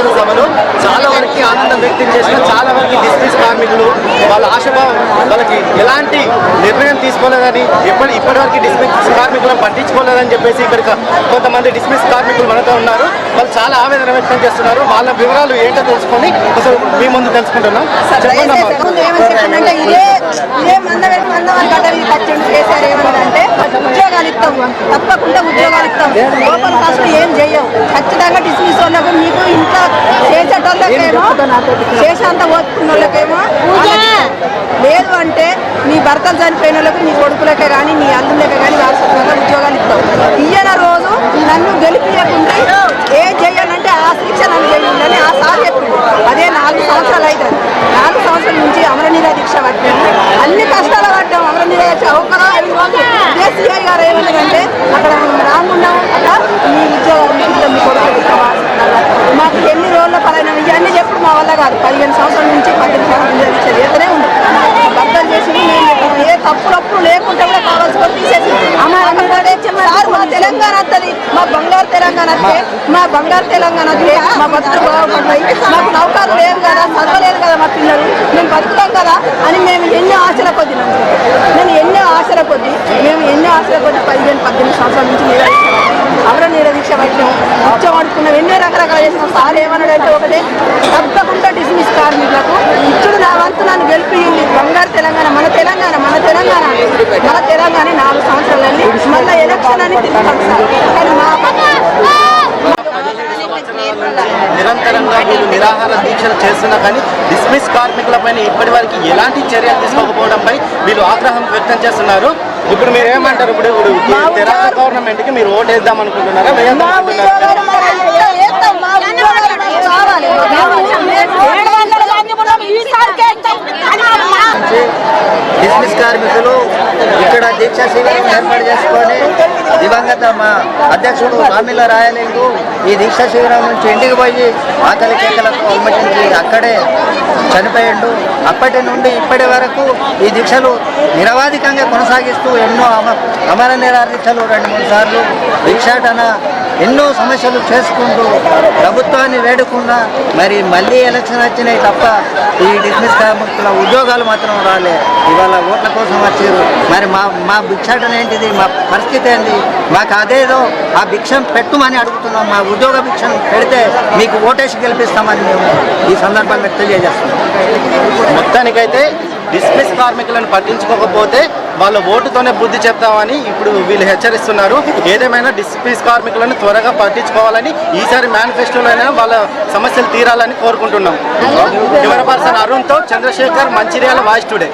పాల్గొన్నారు సభలో చాలా వరకు ఆనందం వ్యక్తం చేసిన చాలా వరకు డిస్మిస్ కార్మికులు వాళ్ళ ఆశభావం వాళ్ళకి ఎలాంటి నిర్ణయం తీసుకోలేదని ఎప్పటి ఇప్పటివరకు డిస్మిస్ కార్మికులను పట్టించుకోలేదని చెప్పేసి ఇక్కడ కొంతమంది డిస్మిస్ కార్మికులు మనతో ఉన్నారు. వాళ్ళు చాలా ఆవేదన వ్యక్తం చేస్తున్నారు. వాళ్ళ వివరాలు ఏంటో తెలుసుకొని అసలు మీ ముందు తెలుసుకుంటున్నాం. చెప్పండి ఉద్యోగాలు ఇస్తాం. తప్పకుండా ఉద్యోగాలు ఇస్తాం. లోపల ఏం చేయవు ఖచ్చితంగా చేసేంత ఓపుకున్న వాళ్ళకేమో లేదు అంటే నీ భర్తలు చనిపోయిన వాళ్ళకి నీ కొడుకులకే కానీ నీ అల్లులకే కానీ వారసత్వంగా ఉద్యోగాలు ఇస్తాం ఇయ్యన రోజు నన్ను గెలిపియకుండా ఏం చెయ్యాలంటే ఆ శిక్ష నన్ను చేయాలని ఆ సార్ చెప్పిండు. అదే నాలుగు సంవత్సరాలు అవుతుంది నాలుగు సంవత్సరాల నుంచి అమరనీర దీక్ష పట్టాము అన్ని కష్టాలు పడ్డాము అమరనీర దీక్ష. ఒక్కరో ఐదు రోజులు సిఐ గారు అక్కడ రాముండం అక్కడ మీ ఉద్యోగాలు మీ కొడుకు మాకు ఎన్ని రోజుల పలానా ఇవన్నీ చెప్పుడు మా వల్ల కాదు. పదిహేను సంవత్సరాల నుంచి పద్దెనిమిది సంవత్సరాల నుంచి అది చేతనే ఉంది భర్తలు చేసి. ఏ తప్పులప్పుడు లేకుంటే కూడా కావాల్సి తీసేసి మా తెలంగాణ వస్తుంది మా బంగారు తెలంగాణ వస్తే మా బంగారు తెలంగాణ వస్తే మా బతుకులు బాగుపడతాయి మాకు నౌకలు లేవు కదా చదవలేదు కదా మా పిల్లలు. మేము బతుకుతాం కదా అని మేము ఎన్నో ఆశల కొద్ది నేను ఎన్నో ఆశల కొద్ది మేము ఎన్నో ఆశల కొద్ది పదిహేను పద్దెనిమిది సంవత్సరాల నుంచి నిలదీస్తున్నాం అవర నిలదీక్ష పట్టినాం ఉచ్చం ఆడుకున్నాం ఎన్నో రకరకాలు చేసినాం. సార్ ఏమన్నాడంటే ఒకటే తప్పకుండా డిస్మిస్ కార్మికులకు ఇచ్చుడు నా వంతు నన్ను గెలిపింది బంగారు తెలంగాణ మన తెలంగాణ మన తెలంగాణ మన తెలంగాణ నాలుగు సంవత్సరాలని మళ్ళీ ఎలక్షన్ అని తిరుగుతాం సార్ కానీ మా నిరంతరంగా వీళ్ళు నిరాహార దీక్షలు చేస్తున్నా కానీ డిస్మిస్ కార్మికులపైన ఇప్పటి వరకు ఎలాంటి చర్యలు తీసుకోకపోవడంపై వీళ్ళు ఆగ్రహం వ్యక్తం చేస్తున్నారు. ఇప్పుడు మీరు ఏమంటారు ఇప్పుడు ఇప్పుడు ఈ తెరాస గవర్నమెంట్కి మీరు ఓటు వేద్దాం అనుకుంటున్నారా మా అనుకుంటున్నారా ఉద్యోగాలు మాకు వేస్తాం, మా ఉద్యోగాలు మాకు కావాలి. ఏడు వందల మంది ఉన్నాం, ఈసారికే ఇస్తాం. అని మా బిజినెస్ కార్మికులు ఇక్కడ దీక్షా శిబిరం ఏర్పాటు చేసుకొని దివంగత మా అధ్యక్షుడు రామిల రాయలింగు ఈ దీక్షా శిబిరం నుంచి ఇంటికి పోయి ఆకలి కేకలకు అల్మటించి అక్కడే చనిపోయిండు. అప్పటి నుండి ఇప్పటి వరకు ఈ దీక్షలు నిరవాధికంగా కొనసాగిస్తూ ఎన్నో అమ అమర నిరాదీక్షలు దీక్షలు రెండు మూడు సార్లు భిక్షాటన ఎన్నో సమస్యలు చేసుకుంటూ ప్రభుత్వాన్ని వేడకుండా మరి మళ్ళీ ఎలక్షన్ వచ్చినాయి తప్ప ఈ డిస్మిస్ కార్మికుల ఉద్యోగాలు మాత్రం రాలే. ఇవాళ ఓట్ల కోసం వచ్చారు. మరి మా మా భిక్షాటన ఏంటిది? మా పరిస్థితి ఏంటి మాకు అదేదో ఆ భిక్షం పెట్టుమని అడుగుతున్నాం. మా ఉద్యోగ భిక్షను పెడితే మీకు ఓటేసి గెలిపిస్తామని మేము ఈ సందర్భంగా తెలియజేస్తున్నాం. మొత్తానికైతే డిస్మిస్ కార్మికులను పట్టించుకోకపోతే వాళ్ళ ఓటుతోనే బుద్ధి చెప్తామని ఇప్పుడు వీళ్ళు హెచ్చరిస్తున్నారు. ఏదేమైనా డిస్మిస్ కార్మికులను త్వరగా పట్టించుకోవాలని ఈసారి మేనిఫెస్టోలోనే అయినా వాళ్ళ సమస్యలు తీరాలని కోరుకుంటున్నాం. కెమెరా పర్సన్ అరుణ్తో చంద్రశేఖర్ మంచిర్యాల వాయిస్ టుడే.